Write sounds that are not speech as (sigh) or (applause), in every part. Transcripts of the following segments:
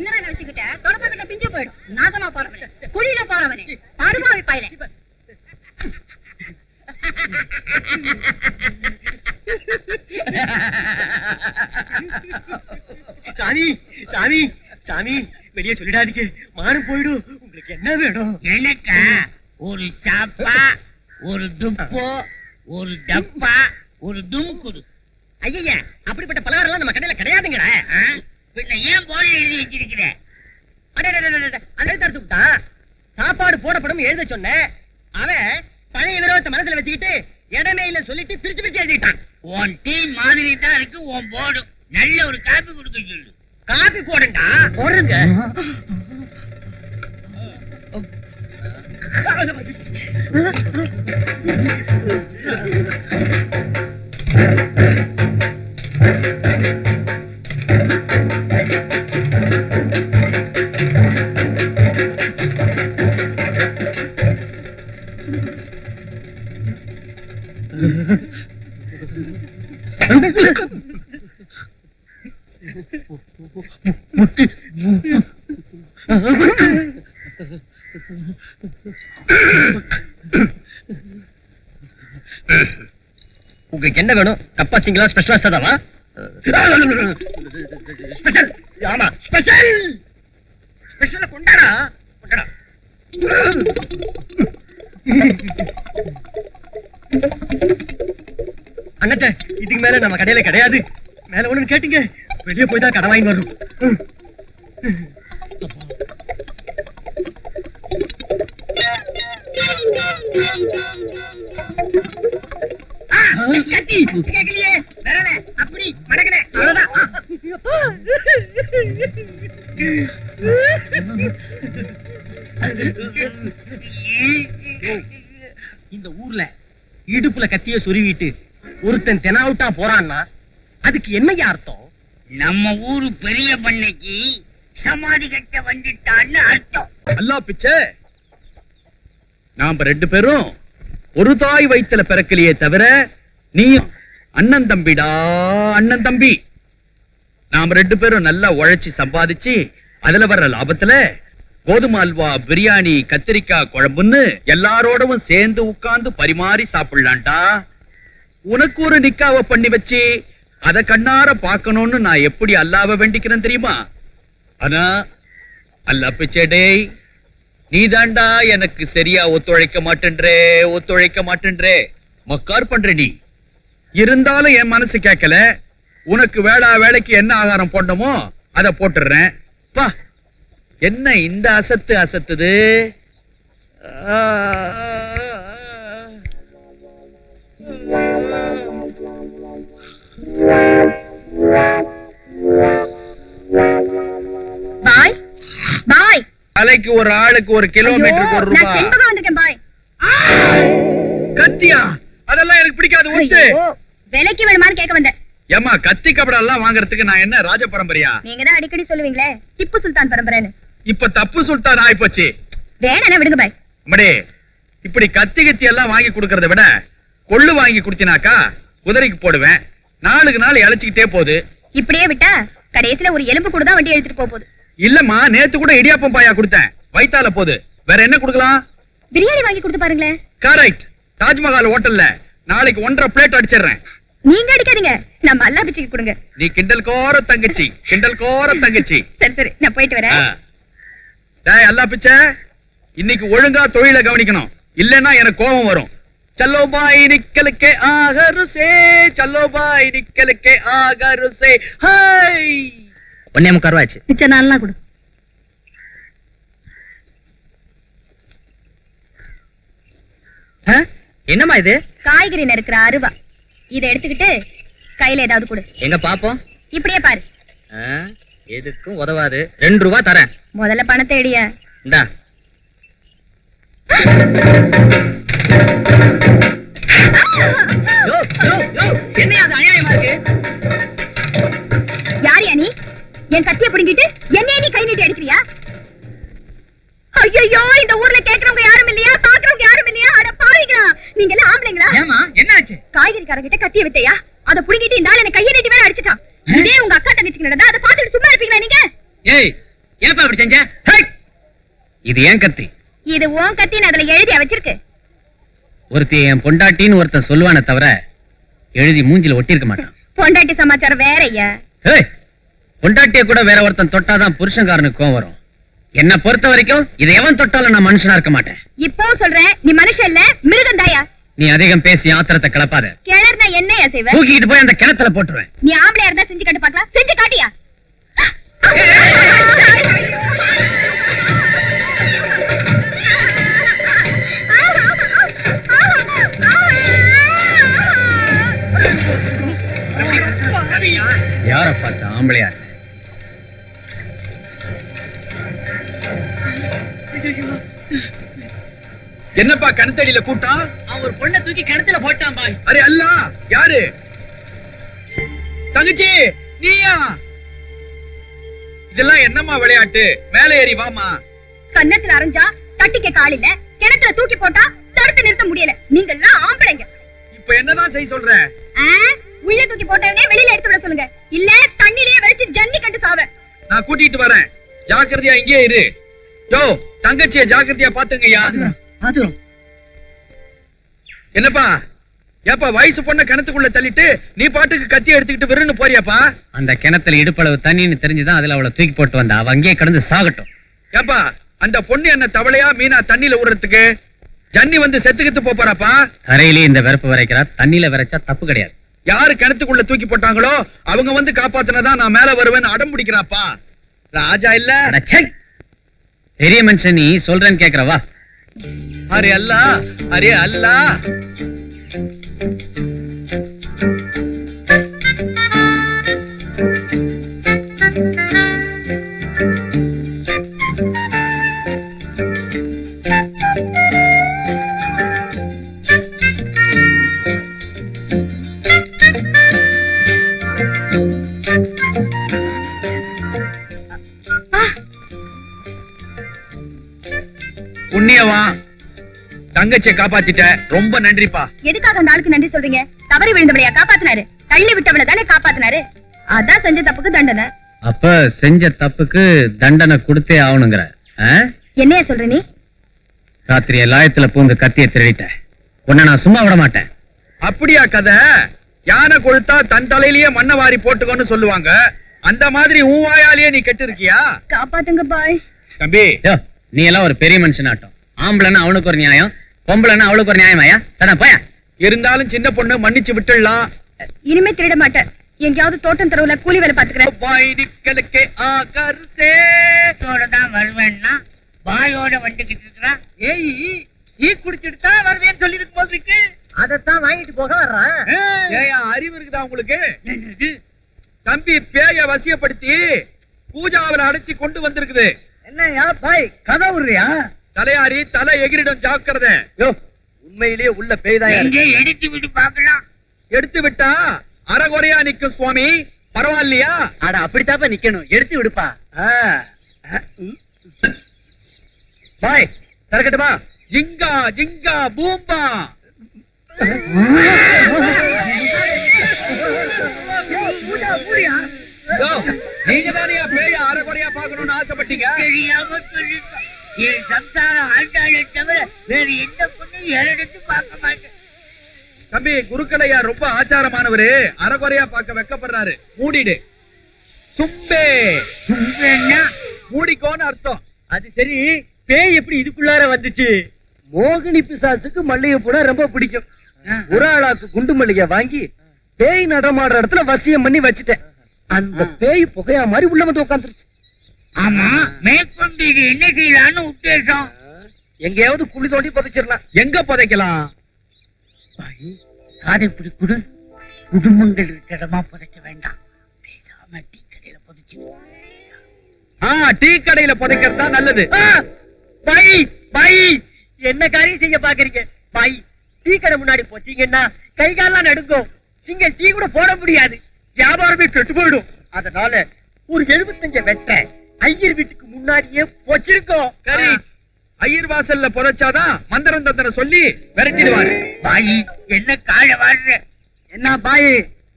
இன்னும் நினைச்சுக்கிட்ட தொடப்பக்கிட்ட பிஞ்சு போயிடும். நாசமா போறவனே. குழியில போறவனே. பருமாவி பையனே சாமி சாமி சாமி வெளியே சொல்லிடாதீங்க. மானம் போயிடும். உங்களுக்கு என்ன வேணும்? எனக்கா? ஒரு சாப்பா ஒரு துப்போ ஒரு டப்பா ஒரு தும்குடு ஐயா அப்படிப்பட்ட பலகாரம் எல்லாம் நம்ம கடையில கிடையாதுங்கடா? பின்ன ஏன் போர்டில் எழுதி வச்சிருக்கிற? சாப்பாடு போடப்படும் எழுத சொன்னேன் அவன் பழைய விரோதத்தை மனசுல வச்சுக்கிட்டு இடமே இல்ல சொல்லிட்டு பிரிச்சு பிரிச்சு எழுதிட்டான். உன் டீ மாதிரி தான் இருக்கு உன் போர்டு நல்ல ஒரு காப்பி கொடுக்க சொல்லு. காபி போடுங்கடா போடுங்க. உங்களுக்கு என்ன வேணும் கப்பா சிங்களா ஸ்பெஷலா சதாவா ஸ்பெஷல் ஆமா ஸ்பெஷல் ஸ்பெஷல் கொண்டாடா கொண்டாடா. அண்ணத்த இதுக்கு மேல நம்ம கடையில கிடையாது. மேல ஒண்ணு கேட்டீங்க வெளியே போய் தான் கடை வாங்கி வரும் கத்தி கேட்கலையே (laughs) இந்த ஊர்ல இடுப்புல கத்திய சொருவிட்டு ஒருத்தன் தெனாவுட்டா போறான்னா அதுக்கு என்னையா அர்த்தம்? நம்ம ஊரு பெரிய பண்ணைக்கு சமாதி கட்ட வந்துட்டான்னு அர்த்தம். அல்லா பிச்சை. நாம ரெண்டு பேரும் ஒரு தாய் வயித்துல பிறக்கலையே தவிர நீ அண்ணன் தம்பிடா அண்ணன் தம்பி. நாம ரெண்டு பேரும் நல்லா உழைச்சி சம்பாதிச்சு அதுல வர்ற லாபத்துல கோதுமை அல்வா பிரியாணி கத்திரிக்காய் குழம்புன்னு எல்லாரோடவும் சேர்ந்து உட்கார்ந்து பரிமாறி சாப்பிடலாம்டா. உனக்கு ஒரு நிக்காவ பண்ணி வச்சு அத கண்ணார பாக்கணும்னு நான் எப்படி அல்லாவ வேண்டிக்கிறேன் தெரியுமா? ஆனா அல்லா பிச்சை டேய் எனக்கு சரியா ஒத்துழைக்க மாட்டேன்றே ஒத்துழைக்க மாட்டேன்றே மக்கார் பண்ற நீ. இருந்தாலும் என் மனசு கேட்கல. உனக்கு வேளா வேலைக்கு என்ன ஆகாரம் போடணுமோ அத போட்டுடுறேன். பா. என்ன இந்த அசத்து அசத்துது? பாய். பாய். தலைக்கு ஒரு ஆளுக்கு ஒரு கிலோமீட்டருக்கு ஒரு நான் ரூபாய் பாய். கத்தியா? அதெல்லாம் எனக்கு பிடிக்காது ஒத்து. விலைக்கு வேணுமான்னு கேட்க வந்தேன். ஏமா கத்தி கபடா எல்லாம் வாங்குறதுக்கு நான் என்ன ராஜ பரம்பரையா? நீங்க தான் அடிக்கடி சொல்லுவீங்களே திப்பு சுல்தான் பரம்பரைன்னு. இப்ப தப்பு சுல்தான் ஆயிப்போச்சு. வேணா விடுங்க பாய். அம்மடே இப்படி கத்தி கத்தி எல்லாம் வாங்கி கொடுக்கறத விட கொள்ளு வாங்கி கொடுத்தினாக்கா குதிரைக்கு போடுவேன். நாளுக்கு நாள் இழைச்சிக்கிட்டே போகுது. இப்படியே விட்டா கடைசியில ஒரு எலும்பு கூட தான் வண்டி எடுத்துட்டு போக போகுது. இல்லம்மா நேத்து கூட இடியாப்பம் பாயா கொடுத்தேன். வயித்தால போகுது. வேற என்ன கொடுக்கலாம்? பிரியாணி வாங்கி கொடுத்து பாருங்களேன். கரெக்ட் தாஜ்மஹால் ஹோட்டல்ல நாளைக்கு ஒன்றரை பிளேட் அடிச்சிடுறேன். நீங்க அடிக்காதீங்க. நம்ம அல்லா பிச்சுக்கு கொடுங்க நீ கிண்டல் கோர தங்கச்சி. கிண்டல் கோர தங்கச்சி. சரி சரி நான் போயிட்டு வரேன். டேய் அல்லா பிச்சை. இன்னைக்கு ஒழுங்கா தொழில கவனிக்கணும். இல்லைன்னா எனக்கு கோபம் வரும். சல்லோ பாய் நிக்கலுக்கே ஆக ருசே சல்லோ பாய் நிக்கலுக்கே ஆக ஹாய். ஒன்னே முக்கார்வாச்சு ரூபாய் மிச்ச நாலாம் கொடு. என்னம்மா இது? காய்கறி நறுக்கிற அருவா. இதை எடுத்துக்கிட்டு கையில ஏதாவது கொடு. எங்க பாப்போம்? இப்படியே பாரு. எதுக்கும் உதவாது. ரெண்டு ரூபா தரேன். முதல்ல பணத்தை எடிய. இந்தா. என்னையா அது அநியாயமா இருக்கு? யார் நீ? என் கத்திய பிடுங்கிட்டு என்னைய நீ கை நீட்டி அடிக்கிறியா ஐயோ இந்த ஊர்ல கேக்குறவங்க யாரும் இல்லையா பாக்குறவங்க யாரும் இல்லையா அட பாவிங்களா நீங்க எல்லாம் ஆம்பளைங்களா ஏமா என்னாச்சு காய்கறிக்காரங்க கிட்ட கத்திய வித்தையா அத புடுங்கிட்டு இந்த ஆள் என்ன கையை நீட்டி வேற அடிச்சிட்டான். இதே உங்க அக்கா தங்கச்சிக்கு நடந்தா அதை பார்த்துட்டு சும்மா இருப்பீங்களா நீங்க? ஏய் ஏப்பா அப்படி செஞ்ச! இது ஏன் கத்தி? இது உன் கத்தின்னு அதுல எழுதி வச்சிருக்கு. ஒருத்தி என் பொண்டாட்டின்னு ஒருத்தன் சொல்லுவானே தவிர எழுதி மூஞ்சில ஒட்டியிருக்க மாட்டான். பொண்டாட்டி சமாச்சாரம் வேற ஐயா ஏய் பொண்டாட்டிய கூட வேற ஒருத்தன் தொட்டாதான் புருஷன்காரனுக்கு கோவம் வரும். என்ன பொறுத்த வரைக்கும் இதை எவன் தொட்டாலும் நான் மனுஷனா இருக்க மாட்டேன். இப்பவும் சொல்றேன் நீ மனுஷன் இல்ல மிருகம் நீ அதிகம் பேசி ஆத்திரத்தை கிளப்பாத. கிளர்னா என்னையா செய்வ? தூக்கிட்டு போய் அந்த கிணத்துல போட்டுருவேன். நீ ஆம்பளையா இருந்தா செஞ்சு கட்டு பார்க்கலாம். செஞ்சு காட்டியா? யார பார்த்த ஆம்பளையா இருக்க? என்னப்பா கணத்தடியில கூட்டம் அவன் ஒரு பொண்ணை தூக்கி கிணத்துல போட்டான் பாய். அரே அல்ல யாரு? தங்கச்சி நீயா? இதெல்லாம் என்னம்மா விளையாட்டு? மேலே ஏறி வாமா கன்னத்துல அரைஞ்சா தட்டிக்க கால் இல்ல கிணத்துல தூக்கி போட்டா தடுத்து நிறுத்த முடியல. நீங்க எல்லாம் ஆம்பளைங்க. இப்ப என்னதான் செய்ய சொல்ற? உள்ள தூக்கி போட்டவனே வெளியில எடுத்து விட சொல்லுங்க. இல்ல தண்ணிலேயே வலிச்சு ஜன்னி கட்டு சாவ. நான் கூட்டிட்டு வரேன். ஜாக்கிரதையா இங்கே இரு. யோ தங்கச்சிய ஜாக்கிரதையா பாத்துங்கய்யா பாத்துரும் என்னப்பா? ஏப்பா வயசு பொண்ண கிணத்துக்குள்ள தள்ளிட்டு நீ பாட்டுக்கு கத்தி எடுத்துக்கிட்டு விருன்னு போறியாப்பா? அந்த கிணத்துல இடுப்பளவு தண்ணின்னு தெரிஞ்சுதான் அதுல அவளை தூக்கி போட்டு வந்தா. அவ அங்கேயே கிடந்து சாகட்டும். ஏப்பா அந்த பொண்ணு என்ன தவளையா மீனா தண்ணியில விடுறதுக்கு ஜன்னி வந்து செத்துக்கிட்டு போறாப்பா தரையிலே இந்த வெறுப்பு வரைக்கிறா. தண்ணியில விரைச்சா தப்பு கிடையாது. யாரு கிணத்துக்குள்ள தூக்கி போட்டாங்களோ அவங்க வந்து காப்பாத்தினதான் நான் மேல வருவேன்னு அடம் பிடிக்கிறாப்பா? ராஜா இல்ல! பெரிய மனுஷன் நீ சொல்றேன்னு கேக்குற வா அரே அல்லா அரே தங்கச்சியை காப்பாத்திட்ட. ரொம்ப நன்றிப்பா. எதுக்காக அந்த ஆளுக்கு நன்றி சொல்றீங்க? தவறி விழுந்தவளையா காப்பாத்தினாரு. தள்ளி விட்டவளை தானே காப்பாத்தினாரு. அதான் செஞ்ச தப்புக்கு தண்டனை. அப்ப செஞ்ச தப்புக்கு தண்டனை கொடுத்தே ஆகணுங்கிற? என்னைய சொல்ற நீ? ராத்திரி லாயத்துல பூந்து கத்திய திருடிட்ட. உன்னை நான் சும்மா விட மாட்டேன். அப்படியா கதை? யானை கொழுத்தா தன் தலையிலேயே மண்ணை வாரி போட்டுக்கோன்னு சொல்லுவாங்க. அந்த மாதிரி உன் வாயாலேயே நீ கெட்டு இருக்கியா காப்பாத்துங்க பாய். தம்பி நீ எல்லாம் ஒரு பெரிய மனுஷன் ஆட்டம் ஆம்பளைன்னா அவனுக்கு ஒரு நியாயம் பொம்பளைன்னா அவளுக்கு ஒரு நியாயமாயா? சடா போயா. இருந்தாலும் சின்ன பொண்ணு மன்னிச்சு விட்டுடலாம். இனிமே திருட மாட்டேன். எங்கேயாவது தோட்டம் தெருவுல கூலி வேலை பாத்துக்கிறேன் வாய்டிக்கலுக்கே ஆகர்சே. தான் வருவேன்னா பாயோட வந்துகிட்டு இருக்கிறான். ஏய் டீ குடிச்சிட்டு தான் வருவேன்னு சொல்லி இருக்கு. அதத்தான் வாங்கிட்டு போக வர்றான். ஏயா அறிவு இருக்குதா உங்களுக்கு? தம்பி பேய வசியப்படுத்தி பூஜாவில அடைச்சு கொண்டு வந்திருக்குது. என்னயா பாய் கதை விடுறியா? தலையாரி தலை எகிரிடும் ஜாக்கிரதை. யோ. உண்மையிலேயே உள்ள பேய்தான் எடுத்து விட்டு பார்க்கலாம். எடுத்து விட்டா அறகுறையா நிக்கும் சுவாமி. பரவாயில்லையா? அட அப்படித்தாப்ப நிக்கணும். எடுத்து விடுப்பா. பாய் திறக்கட்டுமா ஜிங்கா ஜிங்கா பூம்பா. யோ, நீங்க தானே பேய அறகுறையா பார்க்கணும்னு ஆசைப்பட்டீங்க? தெரியாம என் சம்சாரம் ஆண்டாளை தவிர வேறு எந்த பொண்ணும் எடுத்து பார்க்க மாட்டேன். தம்பி குருக்களையா ரொம்ப ஆச்சாரமானவரு. அறகுறையா பார்க்க வெக்கப்படுறாரு. மூடிடு. சும்பே. சும்பேன்னா? மூடிக்கோன்னு அர்த்தம். அது சரி. பேய் எப்படி இதுக்குள்ளார வந்துச்சு? மோகினி பிசாசுக்கு மல்லிகை பூனா ரொம்ப பிடிக்கும். ஒரு ஆளாக்கு குண்டு மல்லிகை வாங்கி பேய் நடமாடுற இடத்துல வசியம் பண்ணி வச்சுட்டேன். அந்த பேய் புகையா மாதிரி உள்ள வந்து உட்காந்துருச்சு ஆமா மேற்கொண்டு இது என்ன செய்யலான்னு உத்தேசம். எங்கேயாவது குழி தோண்டி புதைச்சிடலாம். எங்க புதைக்கலாம்? காதை இப்படி குடு. குடும்பங்கள் இருக்கிற இடமா புதைக்க வேண்டாம். பேசாம டீ கடையில புதைச்சு ஆ டீ கடையில புதைக்கிறது தான் நல்லது. பை பை என்ன காரியம் செய்ய பாக்குறீங்க பை டீ கடை முன்னாடி போச்சீங்கன்னா கை கால்லாம் நடுங்கும் சிங்க டீ கூட போட முடியாது. வியாபாரமே கெட்டு போயிடும். அதனால ஒரு எழுபத்தஞ்ச வெட்ட ஐயர் வீட்டுக்கு முன்னாடியே போச்சிருக்கோம். சரி. ஐயர் வாசல்ல புதைச்சாதான் மந்திரம் தந்திரம் சொல்லி விரட்டிடுவாரு. பாய் என்ன காழ வாழ்ற? என்ன பாய்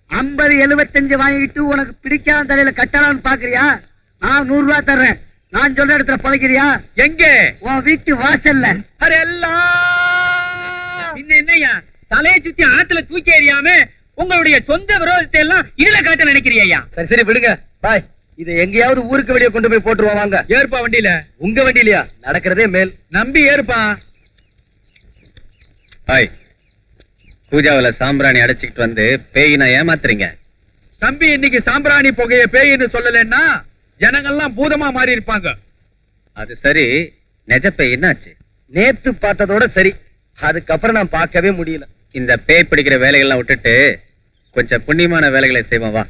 ஐம்பது எழுபத்தஞ்சு வாங்கிட்டு உனக்கு பிடிக்காத தலையில கட்டலாம்னு பாக்குறியா? நான் நூறு ரூபாய் தர்றேன். நான் சொல்ற இடத்துல புதைக்கிறியா? எங்க? உன் வீட்டு வாசல்ல. அரே எல்லாம் இன்னும் என்னய்யா? தலையை சுத்தி ஆத்துல தூக்கி எறியாம உங்களுடைய சொந்த விரோதத்தை எல்லாம் இதுல காட்ட நினைக்கிறியா சரி சரி விடுங்க. பாய். இதை எங்கேயாவது ஊருக்கு வெளியே கொண்டு போய் போட்டுருவோம் வாங்க. ஏறுப்பா வண்டியில. உங்க வண்டியிலயா? நடக்கிறதே மேல். நம்பி ஏறுப்பா. ஹாய். பூஜாவுல சாம்பிராணி அடைச்சிக்கிட்டு வந்து பேயினா ஏமாத்துறீங்க. தம்பி இன்னைக்கு சாம்பிராணி புகைய பேயின்னு சொல்லலைன்னா ஜனங்கள்லாம் பூதமா மாறி இருப்பாங்க அது சரி. நெஜ பேய் என்னாச்சு? நேத்து பார்த்ததோட சரி. அதுக்கப்புறம் நான் பார்க்கவே முடியல. இந்த பேய் பிடிக்கிற வேலைகள்லாம் விட்டுட்டு கொஞ்சம் புண்ணியமான வேலைகளை செய்வோம் வா.